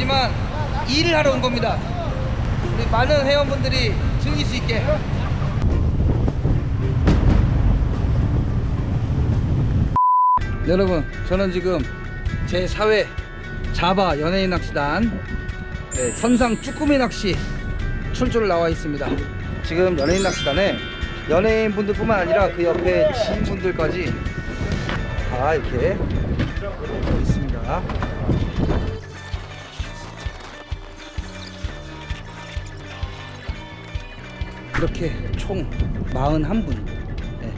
아니지만 일을 하러 온 겁니다. 우리 많은 회원분들이 즐길 수 있게. 여러분, 저는 지금 제 4회 자바 연예인 낚시단 네, 선상 쭈꾸미 낚시 출조를 나와 있습니다. 지금 연예인 낚시단에 연예인 분들뿐만 아니라 그 옆에 지인분들까지 다 이렇게 있습니다. 이렇게 총 41분 네.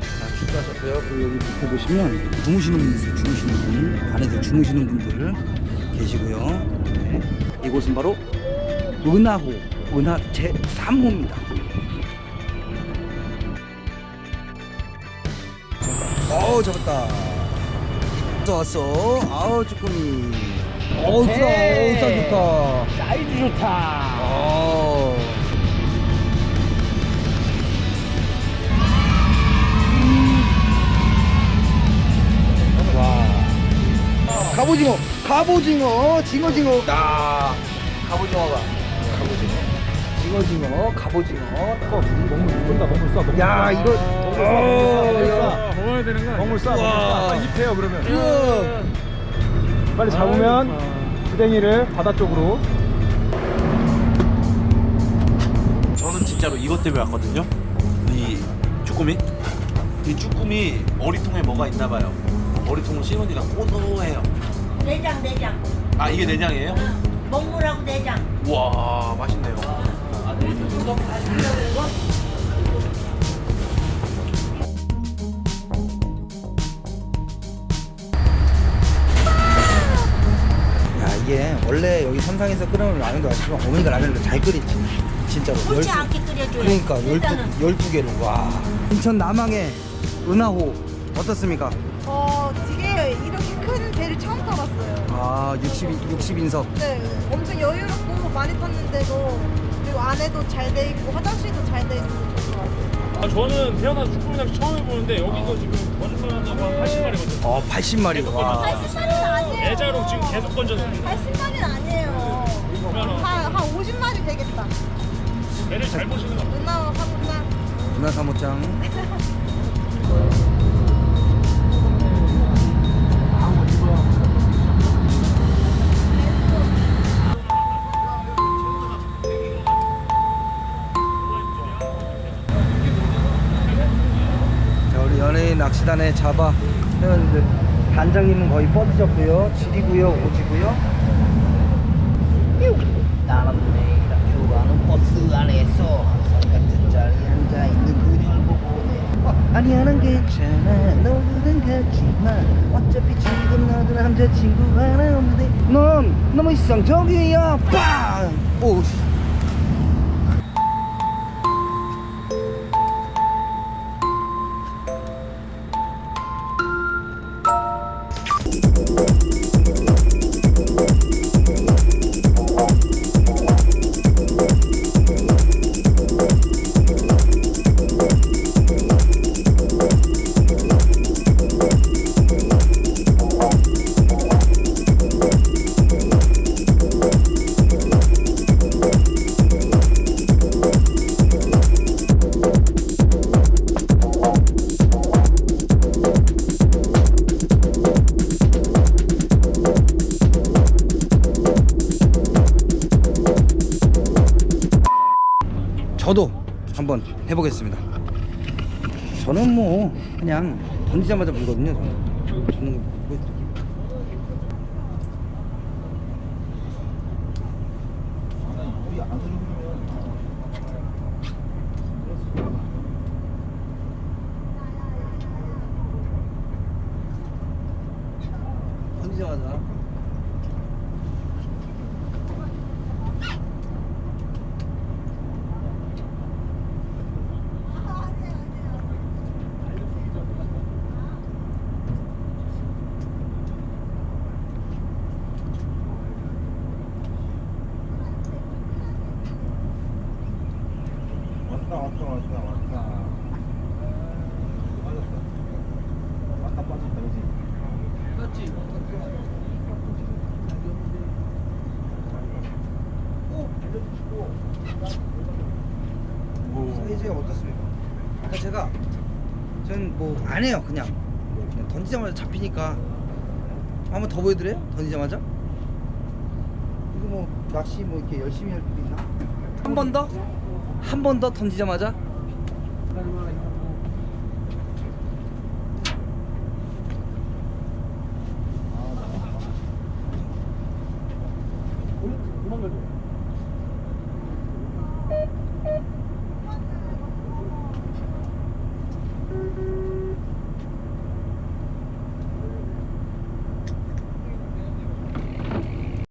다 출두하셨고요. 그리고 여기 밑에 보시면 주무시는 분 있어요. 주무시는 분. 안에서 주무시는 분들 계시고요. 네. 이곳은 바로 은하호, 은하 제 3호입니다. 어우, 잡았다. 또 왔어. 아우, 쭈꾸미. 어우, 좋다. 어우, 쌀 좋다. 사이즈 좋다. 어. 와. 갑오징어, 갑오징어, 징어징어. 야, 갑오징어가. 징어징어, 갑오징어. 너무 쏜다, 너무 쏴. 야, 쏴. 이거. 너무 쏴, 어, 야. 먹어야 되는 거 아니야? 너무 쏴. 쏴. 아, 입해요 그러면. 우와. 빨리 잡으면 부댕이를 바다 쪽으로. 저는 진짜로 이것 때문에 왔거든요. 이 쭈꾸미. 이 쭈꾸미 머리통에 뭐가 있나 봐요. 머리통은 시원이가 고소해요. 내장 내장 아 이게 내장이에요? 먹물하고 내장 와 맛있네요. 야, 이게 원래 여기 선상에서 끓여놓은 라면도 아시지만 어머니가 라면을 잘 끓이지. 진짜로. 열두- 않게 끓여줘요 그러니까 일단은 12, 12개를 와 인천 남항의 은하호 어떻습니까? 어, 되게 이렇게 큰 배를 처음 타봤어요. 아 60, 60인석 네, 엄청 여유롭고 많이 탔는데도 그리고 안에도 잘 돼 있고 화장실도 잘 돼 있어서 좋은 것 같아요. 아, 저는 태어나서 축구 낚시 처음 해보는데 여기서 지금 건설한다고 한 80마리거든요. 어 80마리 와 80마리는 아니에요. 애자로 지금 계속 건졌습니다. 80마리는 아니에요. 그러면 한, 한 50마리 되겠다. 배를 잘 보시는 거 누나와 사보자. 누나 사모장 연예인 낚시단의 자바 회원들 단장님은 거의 뻗으셨고요. 지리고요. 오지고요. 매일 학교 가는 버스 안에서 항상 같은 자리에 앉아있는 그녀를 보고 내 어, 아니야 난 괜찮아. 너희들은 같지만 어차피 지금 너도 남자친구 하나 없는데 넌 너무 이상적이야. 빵! 오 씨. 저도 한번 해보겠습니다. 저는 뭐 그냥 던지자마자 물거든요. 저는, 뭐 던지자마자 왔다 왔다 왔다 왔다. 맞았다. 왔다 빠졌다 그지. 맞지? 사이즈가 어떻습니까? 그러니까 제가 저는 뭐 안 해요 그냥 뭐 그냥 던지자마자 잡히니까 한번 더 보여드려요? 던지자마자? 이거 뭐 낚시 뭐 이렇게 열심히 할 필요 있나? 한 번 더? 한 번 더 던지자마자?